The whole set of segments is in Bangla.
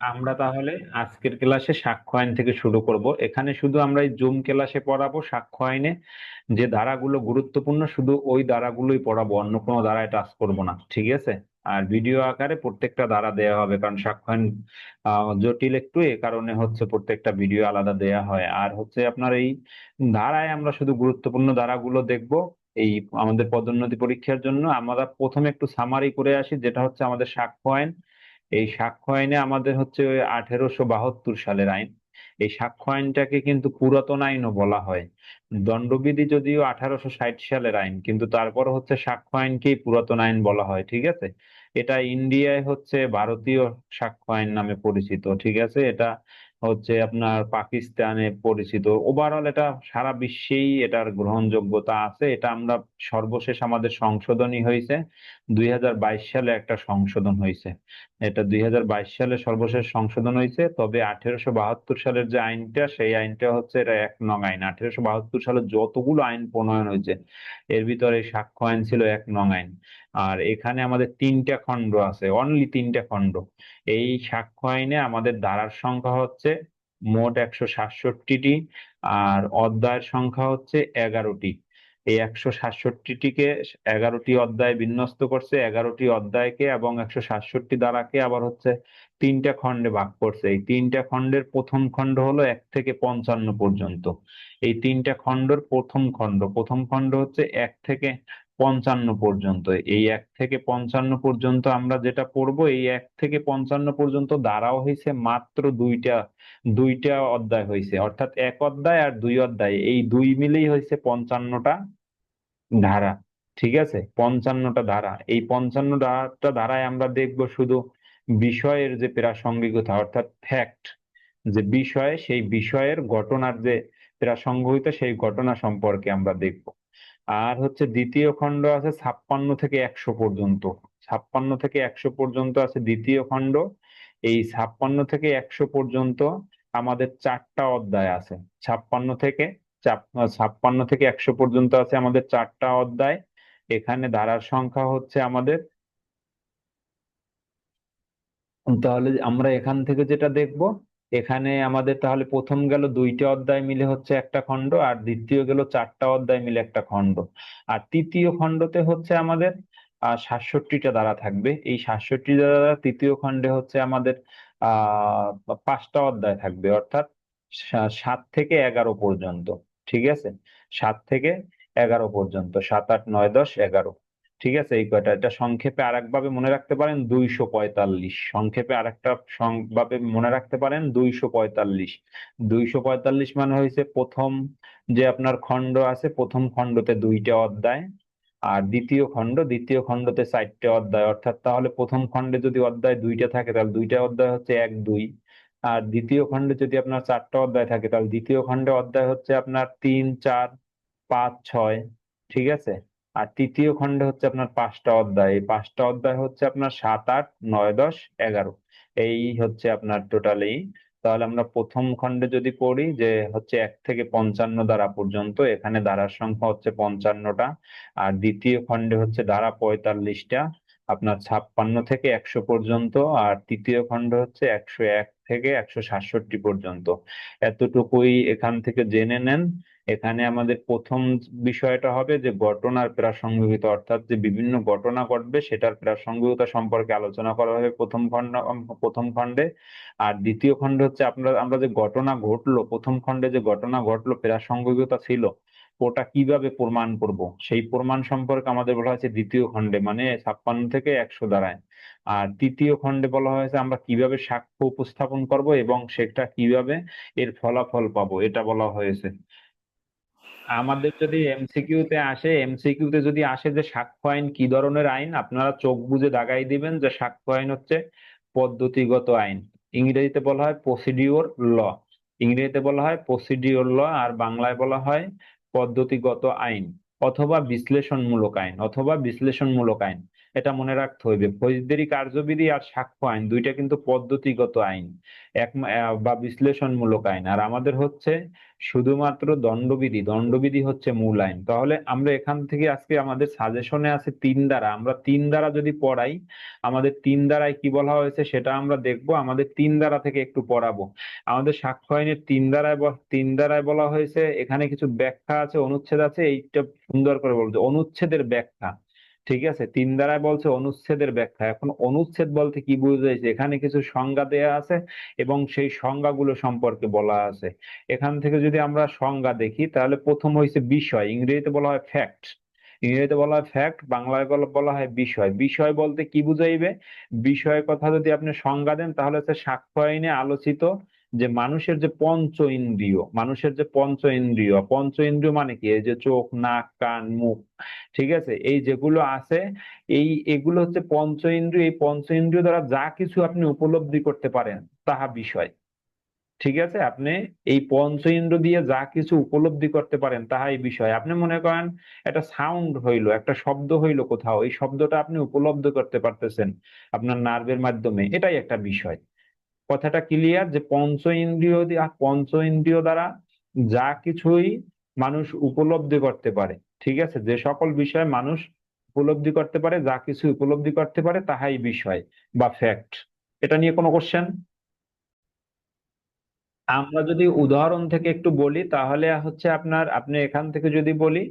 আমরা তাহলে আজকের ক্লাসে সাক্ষ্য আইন থেকে শুরু করব। এখানে শুধু আমরা এই জুম ক্লাসে পড়াবো সাক্ষ্য আইনে যে ধারাগুলো গুরুত্বপূর্ণ, শুধু ওই ধারাগুলোই পড়াবো, অন্য কোনো ধারায় টাচ করব না, ঠিক আছে? আর ভিডিও আকারে প্রত্যেকটা ধারা দেয়া হবে, কারণ সাক্ষ্য আইন জটিল একটু, এ কারণে হচ্ছে প্রত্যেকটা ভিডিও আলাদা দেয়া হয়। আর হচ্ছে আপনার এই ধারায় আমরা শুধু গুরুত্বপূর্ণ ধারাগুলো দেখব এই আমাদের পদোন্নতি পরীক্ষার জন্য। আমরা প্রথমে একটু সামারি করে আসি, যেটা হচ্ছে আমাদের সাক্ষ্য আইন। এই সাক্ষ্য আইনে আমাদের হচ্ছে ওই আঠেরোশো বাহাত্তর সালের আইন। এই সাক্ষ্য আইনটাকে কিন্তু পুরাতন আইনও বলা হয়। দণ্ডবিধি যদিও আঠারোশো ষাট সালের আইন, কিন্তু তারপর হচ্ছে সাক্ষ্য আইনকেই পুরাতন আইন বলা হয়, ঠিক আছে? এটা ইন্ডিয়ায় হচ্ছে ভারতীয় সাক্ষ্য আইন নামে পরিচিত, ঠিক আছে? এটা হচ্ছে আপনার পাকিস্তানে পরিচিত। ওভারঅল এটা সারা বিশ্বেই এটার গ্রহণযোগ্যতা আছে। এটা আমরা সর্বশেষ আমাদের সংশোধনী হয়েছে। দুই হাজার বাইশ সালে একটা সংশোধন হয়েছে। এটা দুই হাজার বাইশ সালে সর্বশেষ সংশোধন হয়েছে। তবে আঠেরোশো বাহাত্তর সালের যে আইনটা, সেই আইনটা হচ্ছে এটা এক নং আইন। আঠেরোশো বাহাত্তর সালে যতগুলো আইন প্রণয়ন হয়েছে, এর ভিতরে সাক্ষ্য আইন ছিল এক নং আইন। আর এখানে আমাদের তিনটা খণ্ড আছে অনলি তিনটা খণ্ড। এই সাক্ষ্য আইনে আমাদের ধারার সংখ্যা হচ্ছে মোট একশো সাতষট্টিটি আর অধ্যায়ের সংখ্যা হচ্ছে এগারোটি। এই একশো সাতষট্টিটিকে এগারোটি অধ্যায় বিন্যস্ত করছে, এগারোটি অধ্যায়কে এবং একশো সাতষট্টি ধারাকে আবার হচ্ছে তিনটা খণ্ডে ভাগ করছে। এই তিনটা খণ্ডের প্রথম খণ্ড হলো এক থেকে পঞ্চান্ন পর্যন্ত। এই তিনটা খণ্ডের প্রথম খণ্ড প্রথম খণ্ড হচ্ছে এক থেকে পঞ্চান্ন পর্যন্ত। এই এক থেকে পঞ্চান্ন পর্যন্ত আমরা যেটা পড়ব, এই এক থেকে পঞ্চান্ন পর্যন্ত ধারাও হয়েছে মাত্র দুইটা দুইটা অধ্যায় হয়েছে। অর্থাৎ এক অধ্যায় আর দুই অধ্যায়। এই দুই মিলেই হয়েছে পঞ্চান্নটা ধারা, ঠিক আছে? পঞ্চান্নটা ধারা। এই পঞ্চান্ন ধারাটা ধারায় আমরা দেখব শুধু বিষয়ের যে প্রাসঙ্গিকতা, অর্থাৎ ফ্যাক্ট যে বিষয়ে, সেই বিষয়ের ঘটনার যে প্রাসঙ্গিকতা, সেই ঘটনা সম্পর্কে আমরা দেখব। আর হচ্ছে দ্বিতীয় খণ্ড আছে ছাপ্পান্ন থেকে একশো পর্যন্ত। ছাপ্পান্ন থেকে একশো পর্যন্ত আছে দ্বিতীয় খণ্ড। এই ছাপ্পান্ন থেকে একশো পর্যন্ত আমাদের চারটা অধ্যায় আছে। ছাপ্পান্ন থেকে ছাপ্পান্ন থেকে একশো পর্যন্ত আছে আমাদের চারটা অধ্যায়। এখানে ধারার সংখ্যা হচ্ছে আমাদের তাহলে আমরা এখান থেকে যেটা দেখব এখানে আমাদের তাহলে প্রথম গেল দুইটা অধ্যায় মিলে হচ্ছে একটা খণ্ড, আর দ্বিতীয় গেল চারটা অধ্যায় মিলে একটা খণ্ড। আর তৃতীয় খণ্ডতে হচ্ছে আমাদের সাতষট্টিটা দ্বারা থাকবে। এই সাতষট্টি দ্বারা তৃতীয় খণ্ডে হচ্ছে আমাদের আহ পাঁচটা অধ্যায় থাকবে, অর্থাৎ সাত থেকে এগারো পর্যন্ত, ঠিক আছে? সাত থেকে এগারো পর্যন্ত, সাত, আট, নয়, দশ, এগারো। ঠিক আছে? এই কয়টা, এটা সংক্ষেপে আরেকভাবে মনে রাখতে পারেন, দুইশো পঁয়তাল্লিশ। সংক্ষেপে আরেকটা সং- ভাবে মনে রাখতে পারেন, দুইশো পঁয়তাল্লিশ। দুইশো পঁয়তাল্লিশ মানে হয়েছে প্রথম যে আপনার খণ্ড আছে, প্রথম খণ্ডতে দুইটা অধ্যায় আর দ্বিতীয় খণ্ড, দ্বিতীয় খণ্ডতে চারটে অধ্যায়। অর্থাৎ তাহলে প্রথম খণ্ডে যদি অধ্যায় দুইটা থাকে, তাহলে দুইটা অধ্যায় হচ্ছে এক, দুই। আর দ্বিতীয় খণ্ডে যদি আপনার চারটা অধ্যায় থাকে, তাহলে দ্বিতীয় খণ্ডে অধ্যায় হচ্ছে আপনার তিন, চার, পাঁচ, ছয়। ঠিক আছে? আর তৃতীয় খণ্ডে হচ্ছে আপনার পাঁচটা অধ্যায়। এই পাঁচটা অধ্যায় হচ্ছে আপনার সাত, আট, নয়, দশ, এগারো। এই হচ্ছে আপনার টোটালি তাহলে আমরা প্রথম খণ্ডে যদি পড়ি যে হচ্ছে এক থেকে পঞ্চান্ন ধারা পর্যন্ত, এখানে ধারার সংখ্যা হচ্ছে পঞ্চান্নটা। আর দ্বিতীয় খণ্ডে হচ্ছে ধারা পঁয়তাল্লিশটা, আপনার ছাপ্পান্ন থেকে একশো পর্যন্ত, আর তৃতীয় খণ্ড হচ্ছে একশো এক থেকে একশো সাতষট্টি পর্যন্ত। এতটুকুই এখান থেকে জেনে নেন। এখানে আমাদের প্রথম বিষয়টা হবে যে ঘটনার প্রাসঙ্গিকতা, অর্থাৎ যে বিভিন্ন ঘটনা ঘটবে সেটার প্রাসঙ্গিকতা সম্পর্কে আলোচনা করা হবে প্রথম খণ্ড প্রথম খণ্ডে। আর দ্বিতীয় খণ্ড হচ্ছে আপনার আমরা যে ঘটনা ঘটলো, প্রথম খণ্ডে যে ঘটনা ঘটলো, প্রাসঙ্গিকতা ছিল, ওটা কীভাবে প্রমাণ করব? সেই প্রমাণ সম্পর্কে আমাদের বলা হয়েছে দ্বিতীয় খণ্ডে মানে ছাপ্পান্ন থেকে একশো দাঁড়ায় আর তৃতীয় খণ্ডে বলা হয়েছে আমরা কীভাবে সাক্ষ্য উপস্থাপন করব এবং সেটা কীভাবে এর ফলাফল পাবো, এটা বলা হয়েছে। আমাদের যদি এমসিকিউ তে আসে এমসিকিউ তে যদি আসে যে সাক্ষ্য আইন কি ধরনের আইন? আপনারা চোখ বুঝে দাগাই দিবেন যে সাক্ষ্য আইন হচ্ছে পদ্ধতিগত আইন। ইংরেজিতে বলা হয় প্রসিডিওর ল ইংরেজিতে বলা হয় প্রসিডিওর ল আর বাংলায় বলা হয় পদ্ধতিগত আইন অথবা বিশ্লেষণমূলক আইন অথবা বিশ্লেষণমূলক আইন। এটা মনে রাখতে হইবে ফৌজদারি কার্যবিধি আর সাক্ষ্য আইন দুইটা কিন্তু পদ্ধতিগত আইন, এক বা বিশ্লেষণমূলক আইন। আর আমাদের হচ্ছে শুধুমাত্র দণ্ডবিধি দণ্ডবিধি হচ্ছে মূল আইন। তাহলে আমরা এখান থেকে আজকে আমাদের সাজেশনে আছে তিন দ্বারা। আমরা তিন দ্বারা যদি পড়াই, আমাদের তিন দ্বারায় কি বলা হয়েছে সেটা আমরা দেখব। আমাদের তিন দ্বারা থেকে একটু পড়াবো। আমাদের সাক্ষ্য আইনের তিন দ্বারায় তিন দ্বারায় বলা হয়েছে, এখানে কিছু ব্যাখ্যা আছে, অনুচ্ছেদ আছে, এইটা সুন্দর করে বলছে অনুচ্ছেদের ব্যাখ্যা। ঠিক আছে, তিন দ্বারায় বলছে অনুচ্ছেদের ব্যাখ্যা। এখন অনুচ্ছেদ বলতে কি বুঝাইছে এখানে কিছু সংজ্ঞা দেয়া আছে এবং সেই সংজ্ঞাগুলো সম্পর্কে বলা আছে। এখান থেকে যদি আমরা সংজ্ঞা দেখি, তাহলে প্রথম হয়েছে বিষয়। ইংরেজিতে বলা হয় ফ্যাক্ট ইংরেজিতে বলা হয় ফ্যাক্ট বাংলায় বলা- হয় বিষয়। বিষয় বলতে কি বুঝাইবে? বিষয় কথা যদি আপনি সংজ্ঞা দেন, তাহলে হচ্ছে সাক্ষ্য আইনে আলোচিত যে মানুষের যে পঞ্চ ইন্দ্রিয় মানুষের যে পঞ্চ ইন্দ্রিয় পঞ্চ ইন্দ্রিয় মানে কি? এই যে চোখ, নাক, কান, মুখ, ঠিক আছে? এই যেগুলো আছে, এই এগুলো হচ্ছে পঞ্চ ইন্দ্রিয় এই পঞ্চ ইন্দ্রিয় দ্বারা যা কিছু আপনি উপলব্ধি করতে পারেন, তাহা বিষয়। ঠিক আছে? আপনি এই পঞ্চ ইন্দ্র দিয়ে যা কিছু উপলব্ধি করতে পারেন, তাহাই বিষয়। আপনি মনে করেন একটা সাউন্ড হইল, একটা শব্দ হইল কোথাও, এই শব্দটা আপনি উপলব্ধি করতে পারতেছেন আপনার নার্ভের মাধ্যমে, এটাই একটা বিষয়। কথাটা ক্লিয়ার যে পঞ্চ ইন্দ্রিয় পঞ্চ ইন্দ্রিয় দ্বারা যা কিছুই মানুষ উপলব্ধি করতে পারে, ঠিক আছে? যে সকল বিষয়ে মানুষ উপলব্ধি করতে পারে, যা কিছু উপলব্ধি করতে পারে, তাহাই বিষয় বা ফ্যাক্ট এটা নিয়ে কোনো কোশ্চেন আমরা যদি উদাহরণ থেকে একটু বলি, তাহলে হচ্ছে আপনার, আপনি এখান থেকে যদি বলি,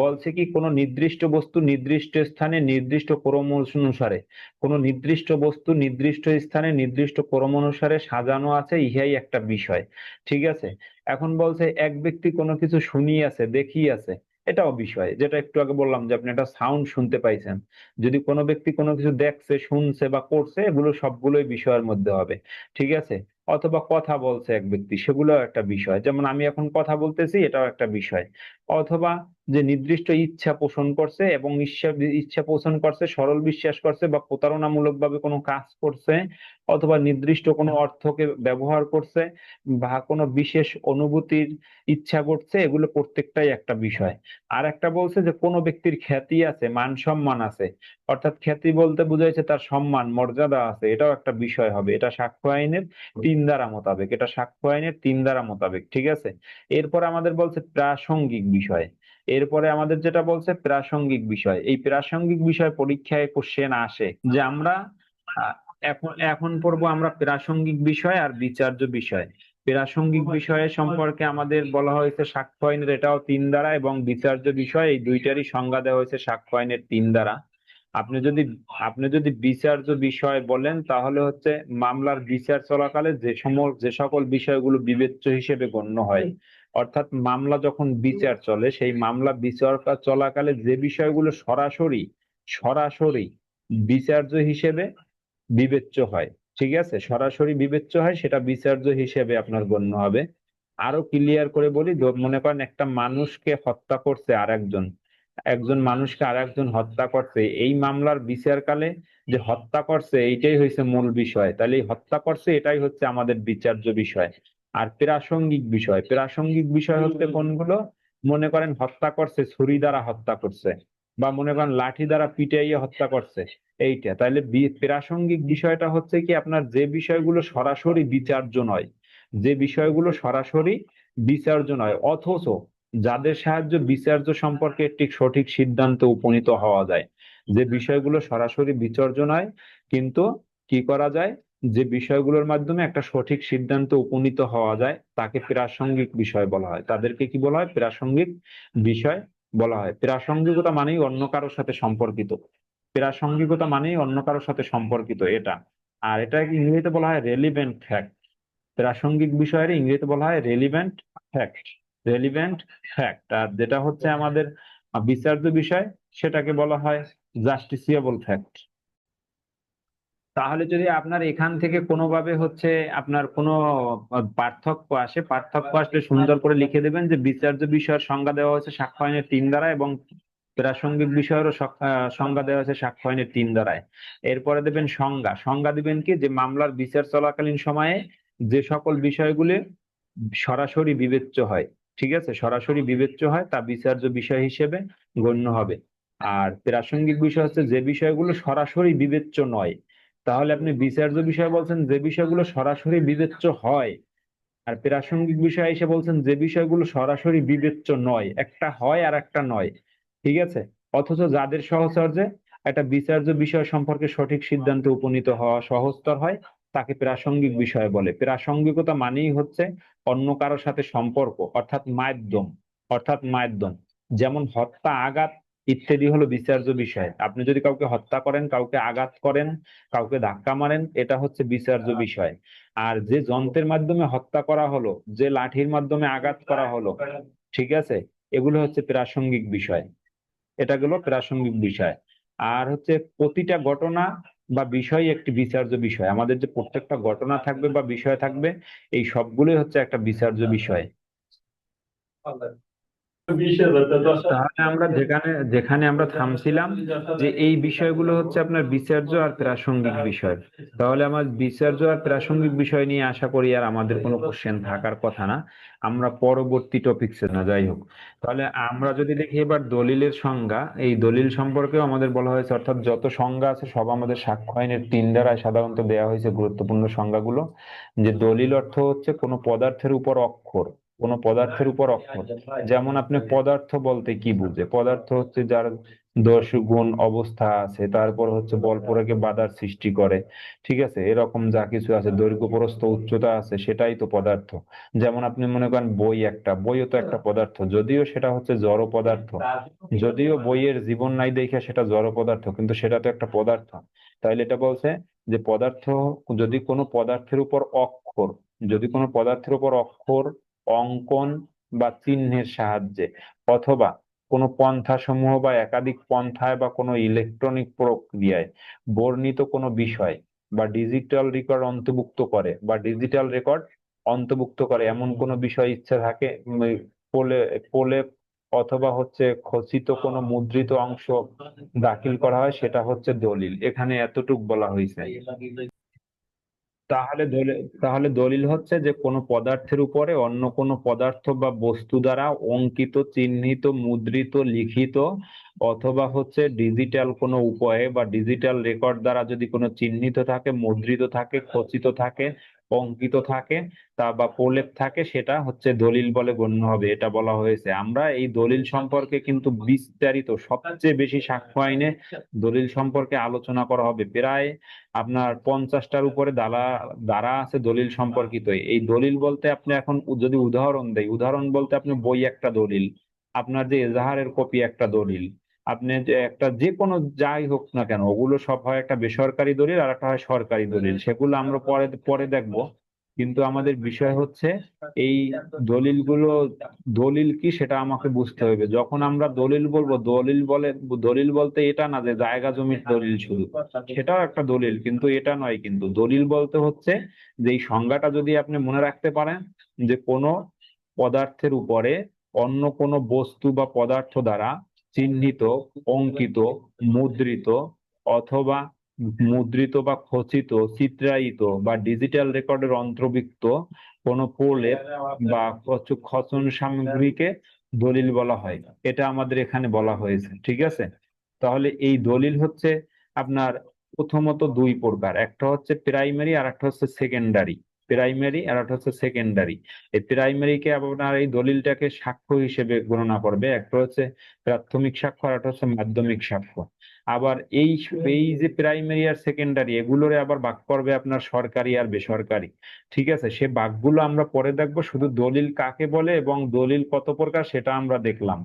বলছে কি কোনো নির্দিষ্ট বস্তু নির্দিষ্ট স্থানে নির্দিষ্ট ক্রম অনুসারে, কোনো নির্দিষ্ট বস্তু নির্দিষ্ট স্থানে নির্দিষ্ট ক্রম অনুসারে সাজানো আছে, ইহাই একটা বিষয়, ঠিক আছে? এখন বলছে এক ব্যক্তি কোনো কিছু শুনিয়াছে, দেখিয়াছে, এটাও বিষয়, যেটা একটু আগে বললাম যে আপনি একটা সাউন্ড শুনতে পাইছেন, যদি কোনো ব্যক্তি কোনো কিছু দেখছে, শুনছে বা করছে, এগুলো সবগুলোই বিষয়ের মধ্যে হবে, ঠিক আছে? অথবা কথা বলছে এক ব্যক্তি, সেগুলো একটা বিষয়। যেমন আমি এখন কথা বলতেছি, এটাও একটা বিষয়। অথবা যে নির্দিষ্ট ইচ্ছা পোষণ করছে এবং ইচ্ছা ইচ্ছা পোষণ করছে, সরল বিশ্বাস করছে বা প্রতারণামূলক ভাবে কোনো কাজ করছে অথবা নির্দিষ্ট কোনো অর্থকে ব্যবহার করছে বা কোনো বিশেষ অনুভূতির ইচ্ছা করছে, এগুলো প্রত্যেকটাই একটা বিষয়। আর একটা বলছে যে কোনো ব্যক্তির খ্যাতি আছে, মান সম্মান আছে। অর্থাৎ খ্যাতি বলতে বুঝাইছে তার সম্মান, মর্যাদা আছে, এটাও একটা বিষয় হবে। এটা সাক্ষ্য আইনের তিন ধারা মোতাবেক, এটা সাক্ষ্য আইনের তিন দ্বারা মোতাবেক, ঠিক আছে? এরপর আমাদের বলছে প্রাসঙ্গিক বিষয়। এরপরে আমাদের যেটা বলছে প্রাসঙ্গিক বিষয়। এই প্রাসঙ্গিক বিষয় পরীক্ষায় কোশ্চেন আসে যে আমরা, এখন এখন পড়ব আমরা প্রাসঙ্গিক বিষয় আর বিচার্য বিষয়। প্রাসঙ্গিক বিষয়ে সম্পর্কে আমাদের বলা হয়েছে সাক্ষ্য আইনের এটাও তিন দ্বারা এবং বিচার্য বিষয় এই দুইটারই সংজ্ঞা দেওয়া হয়েছে সাক্ষ্য আইনের তিন দ্বারা। আপনি যদি আপনি যদি বিচার্য বিষয় বলেন তাহলে হচ্ছে মামলার বিচার চলাকালে যে সমল, যে সকল বিষয়গুলো বিবেচ্য হিসেবে গণ্য হয়। অর্থাৎ মামলা যখন বিচার চলে, সেই মামলা বিচার চলাকালে যে বিষয়গুলো সরাসরি সরাসরি বিচার্য হিসেবে বিবেচ্য হয়, ঠিক আছে? সরাসরি বিবেচ্য হয়, সেটা বিচার্য হিসেবে আপনার গণ্য হবে। আরও ক্লিয়ার করে বলি মনে করেন একটা মানুষকে হত্যা করছে আর একজন একজন মানুষকে আর একজন হত্যা করছে, এই মামলার বিচারকালে যে হত্যা করছে, এইটাই হয়েছে মূল বিষয়। তাহলে হত্যা করছে, এটাই হচ্ছে আমাদের বিচার্য বিষয়। আর প্রাসঙ্গিক বিষয় প্রাসঙ্গিক বিষয় হচ্ছে কোনগুলো? মনে করেন হত্যা করছে ছুরি দ্বারা হত্যা করছে বা মনে করেন লাঠি দ্বারা পিটাইয়ে হত্যা করছে এইটা। তাহলে বি- প্রাসঙ্গিক বিষয়টা হচ্ছে কি আপনার যে বিষয়গুলো সরাসরি বিচার্য নয় যে বিষয়গুলো সরাসরি বিচার্য নয় অথচ যাদের সাহায্য বিচার্য সম্পর্কে একটি সঠিক সিদ্ধান্তে উপনীত হওয়া যায় যে বিষয়গুলো সরাসরি বিচার্য নয় কিন্তু কি করা যায়? যে বিষয়গুলোর মাধ্যমে একটা সঠিক সিদ্ধান্ত উপনীত হওয়া যায়, তাকে প্রাসঙ্গিক বিষয় বলা হয়। তাদেরকে কি বলা হয়? প্রাসঙ্গিক বিষয় বলা হয়। প্রাসঙ্গিকতা মানেই অন্য কারোর সাথে সম্পর্কিত। প্রাসঙ্গিকতা মানেই অন্য কারোর সাথে সম্পর্কিত এটা। আর এটা ইংরেজিতে বলা হয় রেলিভেন্ট ফ্যাক্ট প্রাসঙ্গিক বিষয়ের ইংরেজিতে বলা হয় রেলিভেন্ট ফ্যাক্ট রেলিভেন্ট ফ্যাক্ট আর যেটা হচ্ছে আমাদের বিচার্য বিষয়, সেটাকে বলা হয় জাস্টিসিয়াবল ফ্যাক্ট তাহলে যদি আপনার এখান থেকে কোনোভাবে হচ্ছে আপনার কোনো পার্থক্য আসে, পার্থক্য আসলে সুন্দর করে লিখে দেবেন যে বিচার্য বিষয়ের সংজ্ঞা দেওয়া হয়েছে সাক্ষ্য আইনের তিন দ্বারা এবং প্রাসঙ্গিক বিষয়েরও সংজ্ঞা দেওয়া হয়েছে সাক্ষ্য আইনের তিন দ্বারায়। এরপরে দেবেন সংজ্ঞা। সংজ্ঞা দিবেন কি যে মামলার বিচার চলাকালীন সময়ে যে সকল বিষয়গুলি সরাসরি বিবেচ্য হয়, ঠিক আছে? সরাসরি বিবেচ্য হয়, তা বিচার্য বিষয় হিসেবে গণ্য হবে। আর প্রাসঙ্গিক বিষয় হচ্ছে যে বিষয়গুলো সরাসরি বিবেচ্য নয় তাহলে আপনি বিচার্য বিষয় বলছেন, যে বিষয়গুলো সরাসরি বিবেচ্য হয়, আর প্রাসঙ্গিক বিষয় এসে বলছেন যে বিষয়গুলো সরাসরি বিবেচ্য নয়, একটা হয় আর একটা নয়, ঠিক আছে? অথচ যাদের সহচর্যে একটা বিচার্য বিষয় সম্পর্কে সঠিক সিদ্ধান্তে উপনীত হওয়া সহজতর হয়, তাকে প্রাসঙ্গিক বিষয় বলে। প্রাসঙ্গিকতা মানেই হচ্ছে অন্য কারোর সাথে সম্পর্ক, অর্থাৎ মাধ্যম অর্থাৎ মাধ্যম। যেমন হত্যা, আঘাত ইত্যাদি হলো বিচার্য বিষয়। আপনি যদি কাউকে হত্যা করেন কাউকে আঘাত করেন কাউকে ধাক্কা মারেন এটা হচ্ছে বিচার্য বিষয়। আর যে যন্ত্রের মাধ্যমে হত্যা করা হলো যে লাঠির মাধ্যমে আঘাত করা হলো ঠিক আছে? এগুলো হচ্ছে প্রাসঙ্গিক বিষয়। এটা গেল প্রাসঙ্গিক বিষয়। আর হচ্ছে প্রতিটা ঘটনা বা বিষয় একটি বিচার্য বিষয়। আমাদের যে প্রত্যেকটা ঘটনা থাকবে বা বিষয় থাকবে এই সবগুলোই হচ্ছে একটা বিচার্য বিষয়। তাহলে আমরা যেখানে যেখানে আমরা থামছিলাম যে এই বিষয়গুলো হচ্ছে আপনার বিচার্য আর প্রাসঙ্গিক বিষয়। তাহলে আমার বিচার্য আর প্রাসঙ্গিক বিষয় নিয়ে আশা করি আর আমাদের কোনো কোশ্চেন থাকার কথা না। আমরা পরবর্তী টপিকসে না, যাই হোক। তাহলে আমরা যদি দেখি এবার দলিলের সংজ্ঞা, এই দলিল সম্পর্কেও আমাদের বলা হয়েছে, অর্থাৎ যত সংজ্ঞা আছে সব আমাদের সাক্ষ্য আইনের তিন দ্বারায় সাধারণত দেওয়া হয়েছে গুরুত্বপূর্ণ সংজ্ঞাগুলো। যে দলিল অর্থ হচ্ছে কোনো পদার্থের উপর অক্ষর। কোনো পদার্থের উপর অক্ষর যেমন আপনি পদার্থ বলতে কি বুঝে? পদার্থ হচ্ছে যার দোষ, গুণ, অবস্থা আছে, তারপর হচ্ছে বল প্রয়োগে বাধার সৃষ্টি করে। ঠিক আছে? এরকম যা কিছু আছে, দৈর্ঘ্য, প্রস্থ, উচ্চতা আছে, সেটাই তো পদার্থ। যেমন আপনি মনে করেন বই একটা, বইও তো একটা পদার্থ। যদিও সেটা হচ্ছে জড় পদার্থ। যদিও বইয়ের জীবন নাই দেখে সেটা জড় পদার্থ, কিন্তু সেটা তো একটা পদার্থ। তাইলে এটা বলছে যে পদার্থ, যদি কোনো পদার্থের উপর অক্ষর, যদি কোনো পদার্থের উপর অক্ষর অঙ্কন বা চিহ্নের সাহায্যে অথবা কোনো পন্থাসমূহ বা একাধিক পন্থায় বা কোনো ইলেকট্রনিক প্রক্রিয়ায় বর্ণিত কোনো বিষয় বা ডিজিটাল রেকর্ড অন্তর্ভুক্ত করে বা ডিজিটাল রেকর্ড অন্তর্ভুক্ত করে। এমন কোনো বিষয় ইচ্ছা থাকে পোলে পোলে অথবা হচ্ছে খচিত কোনো মুদ্রিত অংশ দাখিল করা হয়, সেটা হচ্ছে দলিল। এখানে এতটুক বলা হয়েছে। তাহলে তাহলে দলিল হচ্ছে যে কোনো পদার্থের উপরে অন্য কোনো পদার্থ বা বস্তু দ্বারা অঙ্কিত, চিহ্নিত, মুদ্রিত, লিখিত অথবা হচ্ছে ডিজিটাল কোনো উপায়ে বা ডিজিটাল রেকর্ড দ্বারা যদি কোনো চিহ্নিত থাকে, মুদ্রিত থাকে, খচিত থাকে অঙ্কিত থাকে, তা বা প্রলেপ থাকে, সেটা হচ্ছে দলিল বলে গণ্য হবে, এটা বলা হয়েছে। আমরা এই দলিল সম্পর্কে কিন্তু বিস্তারিত, সবচেয়ে বেশি সাক্ষ্য আইনে দলিল সম্পর্কে আলোচনা করা হবে। প্রায় আপনার পঞ্চাশটার উপরে দ্বারা দ্বারা আছে দলিল সম্পর্কিত। এই দলিল বলতে আপনি এখন যদি উদাহরণ দেয় উদাহরণ বলতে আপনি বই একটা দলিল, আপনার যে এজাহারের কপি একটা দলিল আপনি যে একটা যে কোনো যাই হোক না কেন, ওগুলো সব হয় একটা বেসরকারি দলিল আর একটা হয় সরকারি দলিল। সেগুলো আমরা পরে পরে দেখব। কিন্তু আমাদের বিষয় হচ্ছে এই দলিলগুলো, দলিল কি সেটা আমাকে বুঝতে হবে। যখন আমরা দলিল বলব, দলিল বলে, দলিল বলতে এটা না যে জায়গা জমির দলিল শুধু। সেটাও একটা দলিল, কিন্তু এটা নয় কিন্তু। দলিল বলতে হচ্ছে যে এই সংজ্ঞাটা যদি আপনি মনে রাখতে পারেন যে কোনো পদার্থের উপরে অন্য কোনো বস্তু বা পদার্থ দ্বারা চিহ্নিত, অঙ্কিত, মুদ্রিত অথবা মুদ্রিত বা খচিত, চিত্রায়িত বা ডিজিটাল রেকর্ডের অন্তর্ভুক্ত কোনো প্রলেপ বা খচ- খচন সামগ্রীকে দলিল বলা হয়। এটা আমাদের এখানে বলা হয়েছে, ঠিক আছে? তাহলে এই দলিল হচ্ছে আপনার প্রথমত দুই প্রকার, একটা হচ্ছে প্রাইমারি আর একটা হচ্ছে সেকেন্ডারি প্রাইমারি আর একটা হচ্ছে সেকেন্ডারি এই প্রাইমারিকে আপনার এই দলিলটাকে সাক্ষ্য হিসেবে গণনা করবে। একটা হচ্ছে প্রাথমিক সাক্ষ্য আর একটা হচ্ছে মাধ্যমিক সাক্ষ্য। আবার এই এই যে প্রাইমারি আর সেকেন্ডারি এগুলোরে আবার ভাগ করবে আপনার সরকারি আর বেসরকারি। ঠিক আছে? সে ভাগগুলো আমরা পরে দেখব। শুধু দলিল কাকে বলে এবং দলিল কত প্রকার সেটা আমরা দেখলাম।